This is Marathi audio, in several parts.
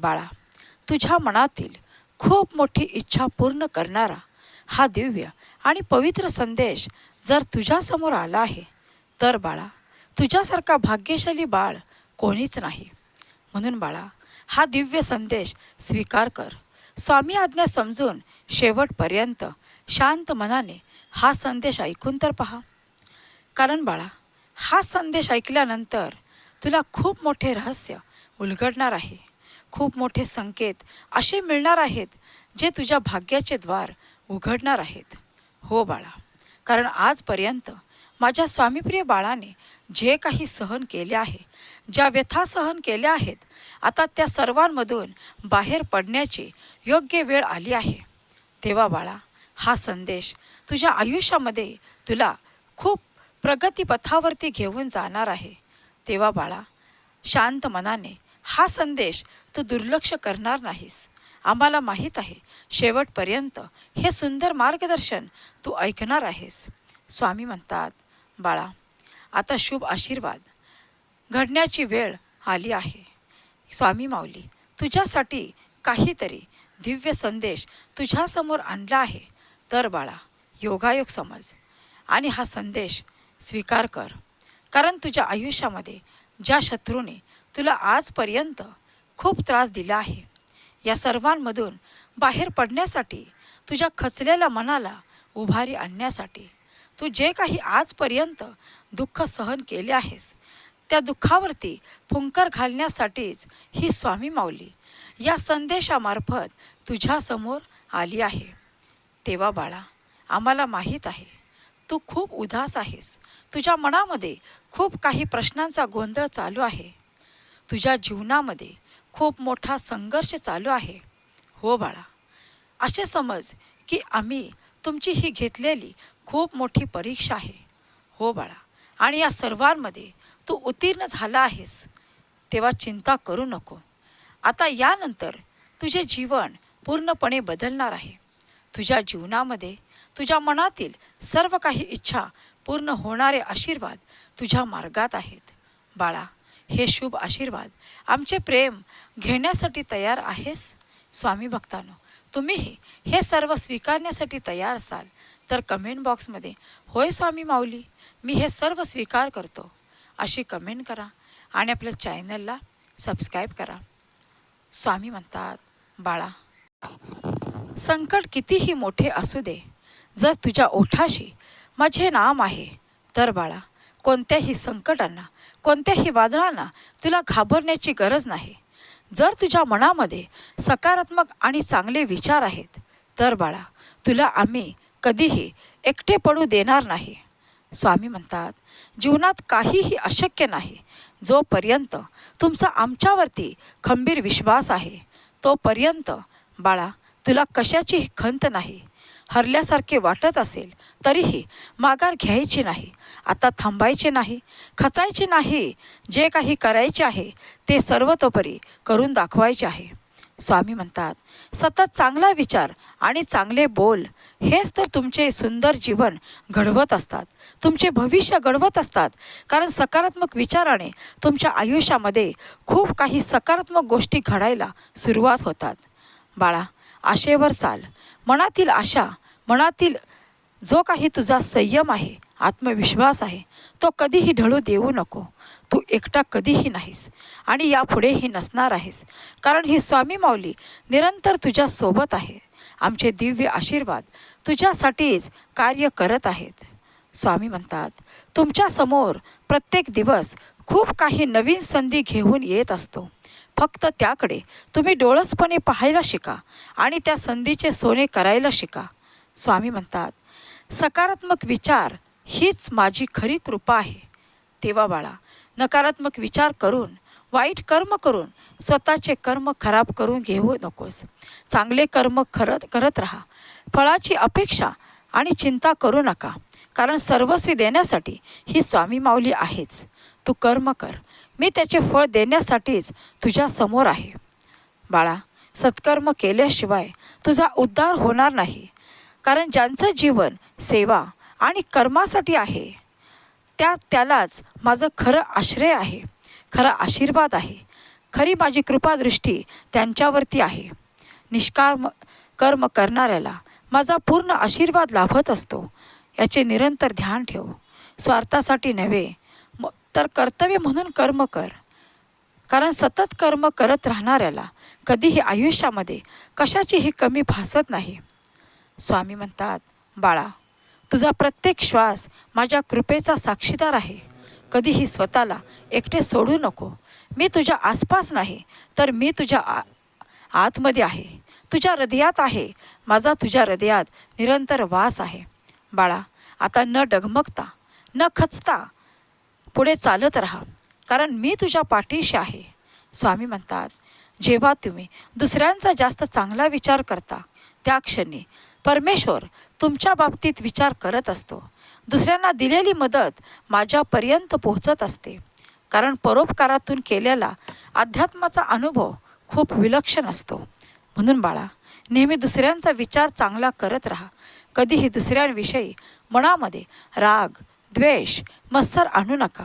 बाळा तुझ्या मनातील खूप मोठी इच्छा पूर्ण करणारा हा दिव्य आणि पवित्र संदेश जर तुझ्यासमोर आला आहे तर बाळा तुझ्यासारखा भाग्यशाली बाळ कोणीच नाही. म्हणून बाळा हा दिव्य संदेश स्वीकार कर. स्वामी आज्ञा समजून शेवटपर्यंत शांत मनाने हा संदेश ऐकून तर पहा. कारण बाळा हा संदेश ऐकल्यानंतर तुला खूप मोठे रहस्य उलगडणार आहे. खूप मोठे संकेत असे मिळणार आहेत जे तुझ्या भाग्याचे द्वार उघडणार आहेत. हो बाळा कारण आजपर्यंत माझ्या स्वामीप्रिय बाळाने जे काही सहन केले आहे ज्या व्यथा सहन केल्या आहेत आता त्या सर्वांमधून बाहेर पडण्याची योग्य वेळ आली आहे. तेव्हा बाळा हा संदेश तुझ्या आयुष्यामध्ये तुला खूप प्रगतीपथावरती घेऊन जाणार आहे. तेव्हा बाळा शांत मनाने हा संदेश तू दुर्लक्ष करणार नाहीस. आम्हाला माहीत आहे शेवटपर्यंत हे सुंदर मार्गदर्शन तू ऐकणार आहेस. स्वामी म्हणतात बाळा आता शुभ आशीर्वाद. घडण्याची वेळ आली आहे. स्वामी माऊली तुझ्यासाठी काहीतरी दिव्य संदेश तुझ्यासमोर आणला आहे. तर बाळा योगायोग समज आणि हा संदेश स्वीकार कर. कारण तुझ्या आयुष्यामध्ये ज्या शत्रूने तुला आजपर्यंत खूप त्रास दिला आहे. या सर्वांमधून बाहेर पडण्यासाठी तुझ्या खचलेल्या मनाला उभारी आणण्यासाठी तू जे काही आजपर्यंत दुःख सहन केले आहेस त्या दुःखावरती फुंकर घालण्यासाठीच ही स्वामी माऊली या संदेशामार्फत तुझ्यासमोर आली आहे. तेव्हा बाळा आम्हाला माहीत आहे तू खूप उदास आहेस. तुझ्या मनामध्ये खूप काही प्रश्नांचा गोंधळ चालू आहे. तुझ्या जीवनामध्ये खूप मोठा संघर्ष चालू आहे. हो बाळा असे समज की आम्ही तुमची ही घेतलेली खूप मोठी परीक्षा आहे. हो बाळा आणि या सर्वांमध्ये तू उत्तीर्ण झाला आहेस तेव्हा चिंता करू नको. आता यानंतर तुझे जीवन पूर्णपणे बदलणार आहे. तुझ्या जीवनामध्ये तुझ्या मनातील सर्व काही इच्छा पूर्ण होणारे आशीर्वाद तुझ्या मार्गात आहेत. बाळा हे शुभ आशीर्वाद. आमचे प्रेम घेण्यासाठी तयार आहेस स्वामी भक्तांनो. तुम्हीही हे सर्व स्वीकारण्यासाठी तयार असाल तर कमेंट बॉक्समध्ये होय स्वामी माऊली मी हे सर्व स्वीकार करतो. अशी कमेंट करा आणि आपल्या चॅनलला सबस्क्राईब करा. स्वामी म्हणतात बाळा संकट कितीही मोठे असू दे जर तुझ्या ओठाशी माझे नाम आहे तर बाळा कोणत्याही संकटांना कोणत्याही वादळांना तुला घाबरण्याची गरज नाही. जर तुझ्या मनामध्ये सकारात्मक आणि चांगले विचार आहेत तर बाळा तुला आम्ही कधीही एकटे पडू देणार नाही. स्वामी म्हणतात जीवनात काहीही अशक्य नाही. जोपर्यंत तुमचा आमच्यावरती खंबीर विश्वास आहे तोपर्यंत बाळा तुला कशाची खंत नाही. हरल्यासारखे वाटत असेल तरीही माघार घ्यायची नाही. आता थांबायचे नाही खचायचे नाही. जे काही करायचे आहे ते सर्वतोपरी करून दाखवायचे आहे. स्वामी म्हणतात सतत चांगला विचार आणि चांगले बोल हेच तर तुमचे सुंदर जीवन घडवत असतात. तुमचे भविष्य घडवत असतात. कारण सकारात्मक विचाराने तुमच्या आयुष्यामध्ये खूप काही सकारात्मक गोष्टी घडायला सुरुवात होतात. बाळा आशेवर चाल. मनातील आशा मनातील जो काही तुझा संयम आहे आत्मविश्वास आहे तो कधीही ढळू देऊ नको. तू एकटा कधीही नाहीस आणि यापुढेही नसणार आहेस. कारण ही स्वामी माऊली निरंतर तुझ्या सोबत आहे. आमचे दिव्य आशीर्वाद तुझ्यासाठीच कार्य करत आहेत. स्वामी म्हणतात तुमच्यासमोर प्रत्येक दिवस खूप काही नवीन संधी घेऊन येत असतो. फक्त त्याकडे तुम्ही डोळसपणे पाहायला शिका आणि त्या संधीचे सोने करायला शिका. स्वामी म्हणतात सकारात्मक विचार हीच माझी खरी कृपा आहे. तेव्हा बाळा नकारात्मक विचार करून वाईट कर्म करून स्वतःचे कर्म खराब करून घेऊ नकोस. चांगले कर्म करत करत राहा. फळाची अपेक्षा आणि चिंता करू नका कारण सर्वस्वी देण्यासाठी ही स्वामी माऊली आहेच. तू कर्म कर मी त्याचे फळ देण्यासाठीच तुझ्या समोर आहे. बाळा सत्कर्म केल्याशिवाय तुझा उद्धार होणार नाही. कारण ज्यांचं जीवन सेवा आणि कर्मासाठी आहे त्या त्यालाच माझं खरं आश्रय आहे खरा आशीर्वाद आहे. खरी माझी कृपादृष्टी त्यांच्यावरती आहे. निष्काम कर्म करणाऱ्याला माझा पूर्ण आशीर्वाद लाभत असतो. याचे निरंतर ध्यान ठेव. स्वार्थासाठी नव्हे तर कर्तव्य म्हणून कर्म कर. कारण सतत कर्म करत राहणाऱ्याला कधीही आयुष्यामध्ये कशाचीही कमी भासत नाही. स्वामी म्हणतात बाळा तुझा प्रत्येक श्वास माझ्या कृपेचा साक्षीदार आहे. कधीही स्वतःला एकटे सोडू नको. मी तुझ्या आसपास नाही तर मी तुझ्या आ आतमध्ये आहे. तुझ्या हृदयात आहे. माझा तुझ्या हृदयात निरंतर वास आहे. बाळा आता न डगमगता न खचता पुढे चालत राहा. कारण मी तुझ्या पाठीशी आहे. स्वामी म्हणतात जेव्हा तुम्ही दुसऱ्यांचा जास्त चांगला विचार करता त्या क्षणी परमेश्वर तुमच्या बाबतीत विचार करत असतो. दुसऱ्यांना दिलेली मदत माझ्यापर्यंत पोहोचत असते. कारण परोपकारातून केलेला अध्यात्माचा अनुभव खूप विलक्षण असतो. म्हणून बाळा नेहमी दुसऱ्यांचा विचार चांगला करत राहा. कधीही दुसऱ्यांविषयी मनामध्ये राग द्वेष मत्सर आणू नका.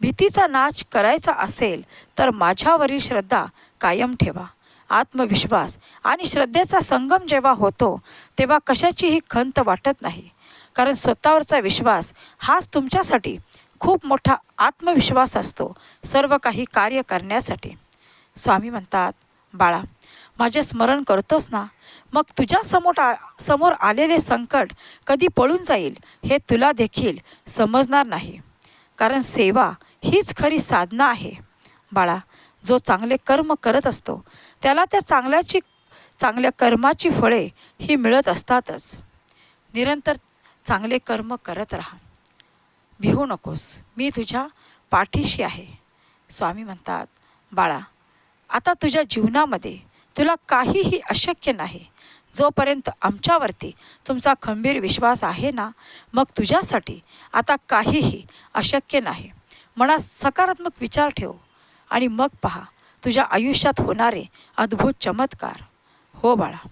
भीतीचा नाच करायचा असेल तर माझ्यावरील श्रद्धा कायम ठेवा. आत्मविश्वास आणि श्रद्धेचा संगम जेव्हा होतो तेव्हा कशाचीही खंत वाटत नाही. कारण स्वतःवरचा विश्वास हाच तुमच्यासाठी खूप मोठा आत्मविश्वास असतो सर्व काही कार्य करण्यासाठी. स्वामी म्हणतात बाळा माझे स्मरण करतोस ना? मग तुझ्या समोर आ समोर आलेले संकट कधी पळून जाईल हे तुला देखील समजणार नाही. कारण सेवा हीच खरी साधना आहे. बाळा जो चांगले कर्म करत असतो त्याला त्या चांगल्याची चांगल्या कर्माची फळे ही मिळत असतातच. निरंतर चांगले कर्म करत राहा. भिवू नकोस. मी तुझ्या पाठीशी आहे. स्वामी म्हणतात बाळा आता तुझ्या जीवनामध्ये तुला काहीही अशक्य नाही. जोपर्यंत आमच्यावरती तुमचा खंबीर विश्वास आहे ना मग तुझ्यासाठी आता काहीही अशक्य नाही. मनात सकारात्मक विचार ठेव आणि मग पहा तुझ्या आयुष्यात होणारे अद्भुत चमत्कार. हो बाळा.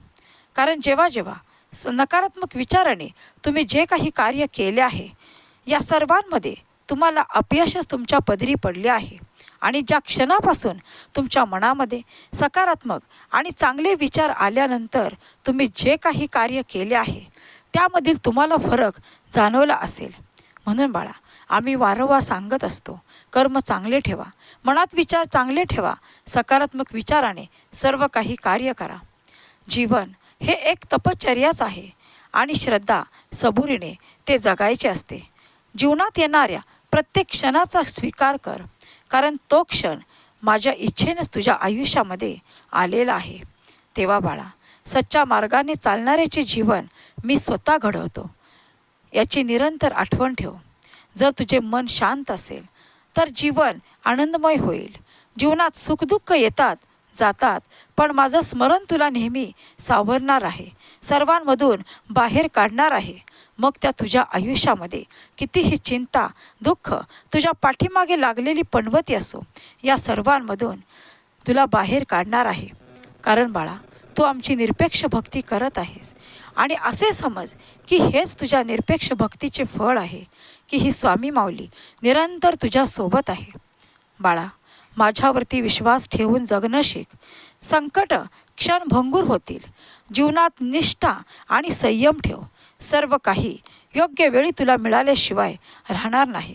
कारण जेव्हा जेव्हा स नकारात्मक विचाराने तुम्ही जे काही कार्य केले आहे या सर्वांमध्ये तुम्हाला अपयशच तुमच्या पदरी पडले आहे. आणि ज्या क्षणापासून तुमच्या मनामध्ये सकारात्मक आणि चांगले विचार आल्यानंतर तुम्ही जे काही कार्य केले आहे त्यामधील तुम्हाला फरक जाणवला असेल. म्हणून बाळा आम्ही वारंवार सांगत असतो कर्म चांगले ठेवा मनात विचार चांगले ठेवा सकारात्मक विचाराने सर्व काही कार्य करा. जीवन हे एक तपश्चर्याच आहे आणि श्रद्धा सबुरीने ते जगायचे असते. जीवनात येणाऱ्या प्रत्येक क्षणाचा स्वीकार कर कारण तो क्षण माझ्या इच्छेनेच तुझ्या आयुष्यामध्ये आलेला आहे. तेव्हा बाळा सच्च्या मार्गाने चालणाऱ्याचे जीवन मी स्वतः घडवतो. याची निरंतर आठवण ठेव. जर तुझे मन शांत असेल तर जीवन आनंदमय होईल. जीवनात सुखदुःख येतात जातात पण माझं स्मरण तुला नेहमी सावरणार आहे. सर्वांमधून बाहेर काढणार आहे. मग त्या तुझ्या आयुष्यामध्ये कितीही चिंता दुःख तुझ्या पाठीमागे लागलेली पणवती असो या सर्वांमधून तुला बाहेर काढणार आहे. कारण बाळा तू आमची निरपेक्ष भक्ती करत आहेस. आणि असे समज की हेच तुझ्या निरपेक्ष भक्तीचे फळ आहे की ही स्वामी माऊली निरंतर तुझ्या सोबत आहे. बाळा माझ्यावरती विश्वास ठेवून जगणं शिक. संकट क्षण भंगूर होतील. जीवनात निष्ठा आणि संयम ठेव. सर्व काही योग्य वेळी तुला मिळाल्याशिवाय राहणार नाही.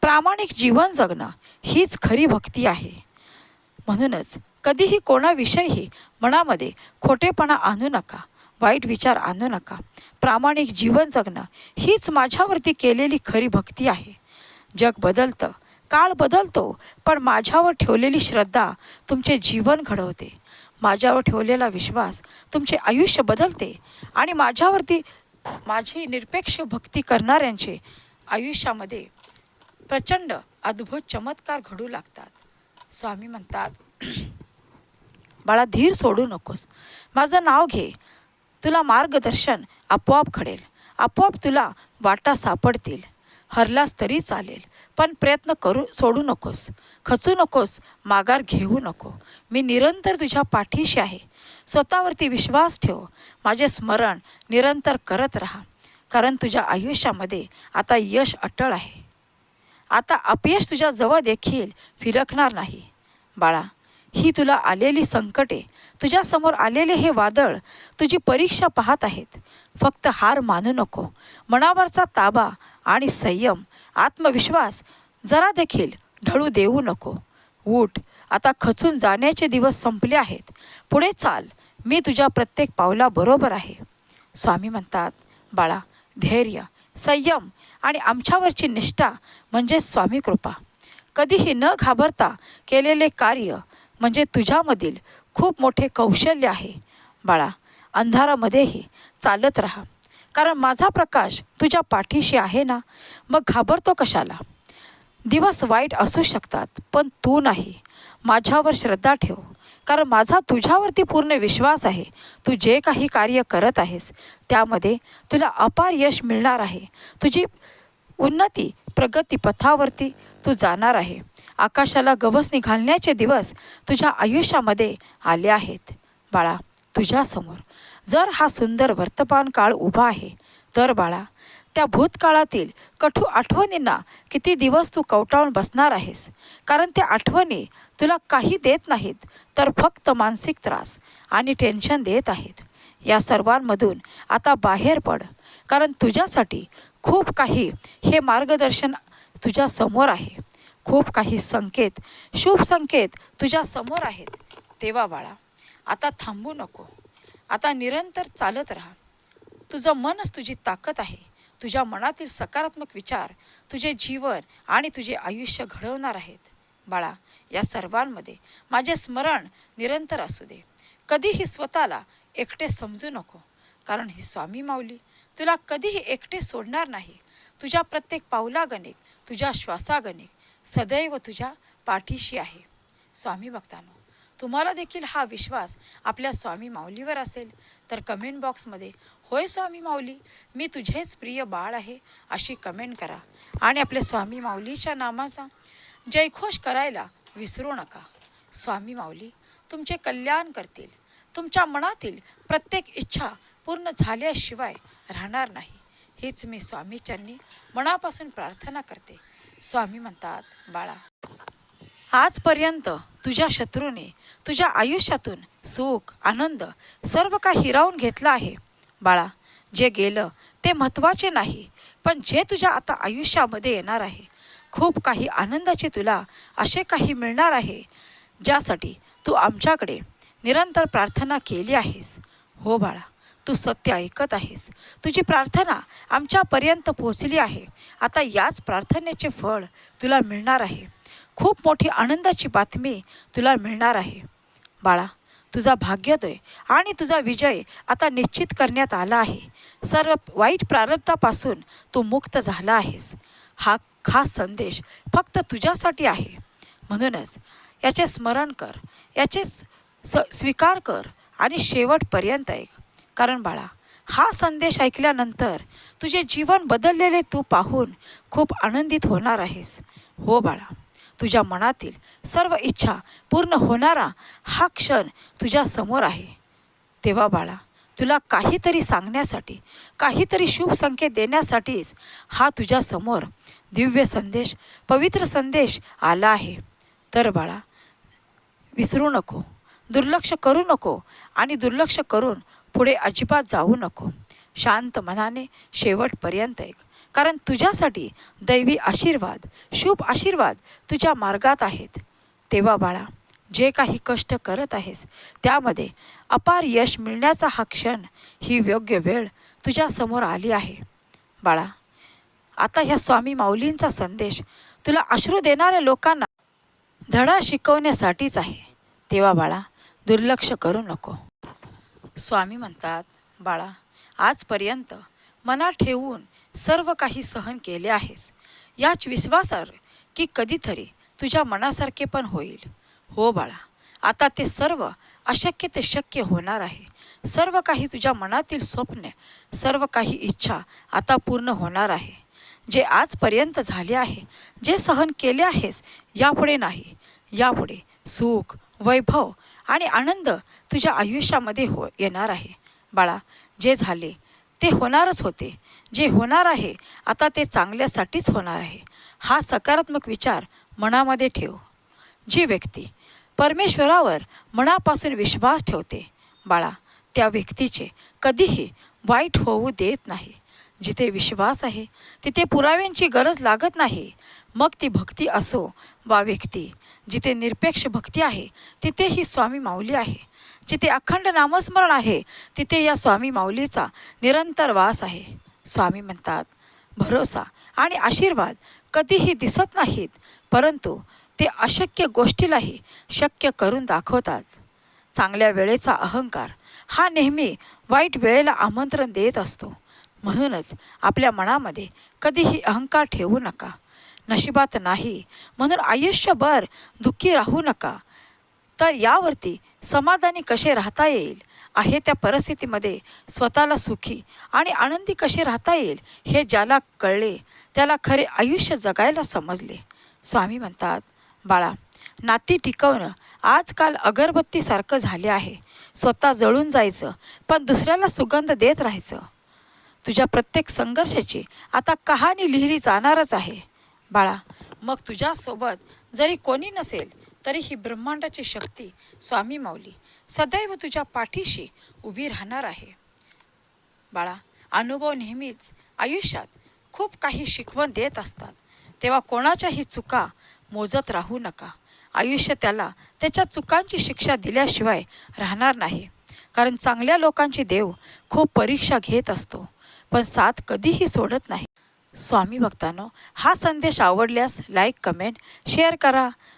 प्रामाणिक जीवन जगणं हीच खरी भक्ती आहे. म्हणूनच कधीही कोणाविषयीही मनामध्ये खोटेपणा आणू नका वाईट विचार आणू नका. प्रामाणिक जीवन जगणं हीच माझ्यावरती केलेली खरी भक्ती आहे. जग बदलतं काळ बदलतो पण माझ्यावर ठेवलेली श्रद्धा तुमचे जीवन घडवते. माझ्यावर ठेवलेला विश्वास तुमचे आयुष्य बदलते आणि माझ्यावरती माझी निरपेक्ष भक्ती करणाऱ्यांचे आयुष्यामध्ये प्रचंड अद्भुत चमत्कार घडू लागतात. स्वामी म्हणतात बाळा धीर सोडू नकोस. माझं नाव घे. तुला मार्गदर्शन आपोआप घडेल. आपोआप तुला वाटा सापडतील. हरलास तरी चालेल. पण प्रयत्न करू सोडू नकोस. खचू नकोस माघार घेऊ नको. मी निरंतर तुझ्या पाठीशी आहे. स्वतःवरती विश्वास ठेव. माझे स्मरण निरंतर करत राहा. कारण तुझ्या आयुष्यामध्ये आता यश अटळ आहे. आता अपयश तुझ्या जवळ देखील फिरकणार नाही. बाळा ही तुला आलेली संकटे तुझ्यासमोर आलेले हे वादळ तुझी परीक्षा पाहत आहेत. फक्त हार मानू नको. मनावरचा ताबा आणि संयम आत्मविश्वास जरा देखील ढळू देऊ नको. उठ आता खचून जाण्याचे दिवस संपले आहेत. पुढे चाल मी तुझ्या प्रत्येक पावला बरोबर आहे. स्वामी म्हणतात बाळा धैर्य संयम आणि आमच्यावरची निष्ठा म्हणजे स्वामी कृपा. कधीही न घाबरता केलेले कार्य म्हणजे तुझ्यामधील खूप मोठे कौशल्य आहे. बाळा अंधारामध्येही चालत राहा. कारण माझा प्रकाश तुझ्या पाठीशी आहे ना? मग घाबरतो कशाला? दिवस वाईट असू शकतात पण तू नाही. माझ्यावर श्रद्धा ठेव. कारण माझा तुझ्यावरती पूर्ण विश्वास आहे. तू जे काही कार्य करत आहेस त्यामध्ये तुला अपार यश मिळणार आहे. तुझी उन्नती प्रगती पथावरती तू जाणार आहे. आकाशाला गवसणी घालण्याचे दिवस तुझ्या आयुष्यामध्ये आले आहेत. बाळा तुझ्यासमोर जर हा सुंदर वर्तमान काळ उभा आहे तर बाळा त्या भूतकाळातील कठू आठवणींना किती दिवस तू कवटाळून बसणार आहेस? कारण त्या आठवणी तुला काही देत नाहीत तर फक्त मानसिक त्रास आणि टेन्शन देत आहेत. या सर्वांमधून आता बाहेर पड कारण तुझ्यासाठी खूप काही हे मार्गदर्शन तुझ्या समोर आहे. खूप काही संकेत शुभ संकेत तुझ्या समोर आहेत. तेव्हा बाळा आता थांबू नको. आता निरंतर चालत राहा. तुझं मनच तुझी ताकद आहे. तुझ्या मनातील सकारात्मक विचार तुझे जीवन आणि तुझे आयुष्य घडवणार आहेत. बाळा या सर्वांमध्ये माझे स्मरण निरंतर असू दे. कधीही स्वतःला एकटे समजू नको. कारण ही स्वामी माऊली तुला कधीही एकटे सोडणार नाही. तुझ्या प्रत्येक पावलागणिक तुझ्या श्वासागणिक सदैव तुझ्या पाठीशी आहे. स्वामी भक्तांनो तुम्हाला देखील हा विश्वास आपल्या स्वामी माऊलीवर असेल. तर कमेंट बॉक्समध्ये होय स्वामी माऊली मी तुझेच प्रिय बाळ आहे अशी कमेंट करा. आणि आपल्या स्वामी माऊलीच्या नामाचा जयघोष करायला विसरू नका. स्वामी माऊली तुमचे कल्याण करतील. तुमच्या मनातील प्रत्येक इच्छा पूर्ण झाल्याशिवाय राहणार नाही. हीच मी स्वामीच्यांनी मनापासून प्रार्थना करते. स्वामी म्हणतात बाळा आजपर्यंत तुझ्या शत्रूने तुझ्या आयुष्यातून सुख आनंद सर्व काही हिरावून घेतलं आहे. बाळा जे गेलं ते महत्त्वाचे नाही पण जे तुझ्या आता आयुष्यामध्ये येणार आहे खूप काही आनंदाचे तुला असे काही मिळणार आहे ज्यासाठी तू आमच्याकडे निरंतर प्रार्थना केली आहेस. हो बाळा तू सत्य ऐकत आहेस. तुझी प्रार्थना आमच्यापर्यंत पोहोचली आहे. आता याच प्रार्थनेचे फळ तुला मिळणार आहे. खूप मोठी आनंदाची बातमी तुला मिळणार आहे. बाळा तुझा भाग्योदय आणि तुझा विजय आता निश्चित करण्यात आला आहे. सर्व वाईट प्रारब्धापासून तू मुक्त झाला आहेस. हा खास संदेश फक्त तुझ्यासाठी आहे. म्हणूनच याचे स्मरण कर याचे स स्वीकार कर आणि शेवटपर्यंत ऐक. कारण बाळा हा संदेश ऐकल्यानंतर तुझे जीवन बदललेले तू पाहून खूप आनंदित होणार आहेस. हो बाळा. तुझ्या मनातील सर्व इच्छा पूर्ण होणारा हा क्षण तुझ्या समोर आहे. तेव्हा बाळा तुला काहीतरी सांगण्यासाठी काहीतरी शुभ संकेत देण्यासाठीच हा तुझ्या समोर दिव्य संदेश पवित्र संदेश आला आहे. तर बाळा विसरू नको दुर्लक्ष करू नको आणि दुर्लक्ष करून पुढे अजिबात जाऊ नको. शांत मनाने शेवटपर्यंत एक कारण तुझ्यासाठी दैवी आशीर्वाद शुभ आशीर्वाद तुझ्या मार्गात आहेत. तेव्हा बाळा जे काही कष्ट करत आहेस त्यामध्ये अपार यश मिळण्याचा हा क्षण ही योग्य वेळ तुझ्यासमोर आली आहे. बाळा आता ह्या स्वामी माऊलींचा संदेश तुला अश्रू देणाऱ्या लोकांना धडा शिकवण्यासाठीच आहे. तेव्हा बाळा दुर्लक्ष करू नको. स्वामी म्हणतात बाळा आजपर्यंत मनात ठेवून सर्व काही सहन केले आहेस. याच विश्वासावर की कधीतरी तुझ्या मनासारखे पण होईल. हो बाळा आता ते सर्व अशक्य ते शक्य होणार आहे. सर्व काही तुझ्या मनातील स्वप्न सर्व काही इच्छा आता पूर्ण होणार आहे. जे आजपर्यंत झाले आहे जे सहन केले आहेस यापुढे नाही. यापुढे सुख वैभव आणि आनंद तुझ्या आयुष्यामध्ये हो येणार आहे. बाळा जे झाले ते होणारच होते. जे होणार आहे आता ते चांगल्यासाठीच होणार आहे. हा सकारात्मक विचार मनामध्ये ठेव. जी व्यक्ती परमेश्वरावर मनापासून विश्वास ठेवते बाळा त्या व्यक्तीचे कधीही वाईट होऊ देत नाही. जिथे विश्वास आहे तिथे पुराव्यांची गरज लागत नाही. मग ती भक्ती असो वा व्यक्ती जिथे निरपेक्ष भक्ती आहे तिथे ही स्वामी माऊली आहे. जिथे अखंड नामस्मरण आहे तिथे या स्वामी माऊलीचा निरंतर वास आहे. स्वामी म्हणतात भरोसा आणि आशीर्वाद कधीही दिसत नाहीत परंतु ते अशक्य गोष्टीलाही शक्य करून दाखवतात. चांगल्या वेळेचा अहंकार हा नेहमी वाईट वेळेला आमंत्रण देत असतो. म्हणूनच आपल्या मनामध्ये कधीही अहंकार ठेवू नका. नशिबात नाही म्हणून आयुष्यभर दुःखी राहू नका. तर यावरती समाधानी कसे राहता येईल? आहे त्या परिस्थितीमध्ये स्वतःला सुखी आणि आनंदी कसे राहता येईल हे ज्याला कळले त्याला खरे आयुष्य जगायला समजले. स्वामी म्हणतात बाळा नाती टिकवणं आजकाल अगरबत्तीसारखं झाले आहे. स्वतः जळून जायचं पण दुसऱ्याला सुगंध देत राहायचं. तुझ्या प्रत्येक संघर्षाची आता कहाणी लिहिली जाणारच आहे. बाळा मग तुझ्यासोबत जरी कोणी नसेल तरी ही ब्रह्मांडाची शक्ती स्वामी माऊली सदैव तुझ्या पाठीशी उभी राहणार आहे. बाळा अनुभव नेहमीच आयुष्यात खूप काही शिकवण देत असतात. तेव्हा कोणाच्याही चुका मोजत राहू नका. आयुष्य त्याला त्याच्या चुकांची शिक्षा दिल्याशिवाय राहणार नाही. कारण चांगल्या लोकांची देव खूप परीक्षा घेत असतो पण साथ कधीही सोडत नाही. स्वामी भक्तांनो हा संदेश आवडल्यास लाईक कमेंट शेअर करा.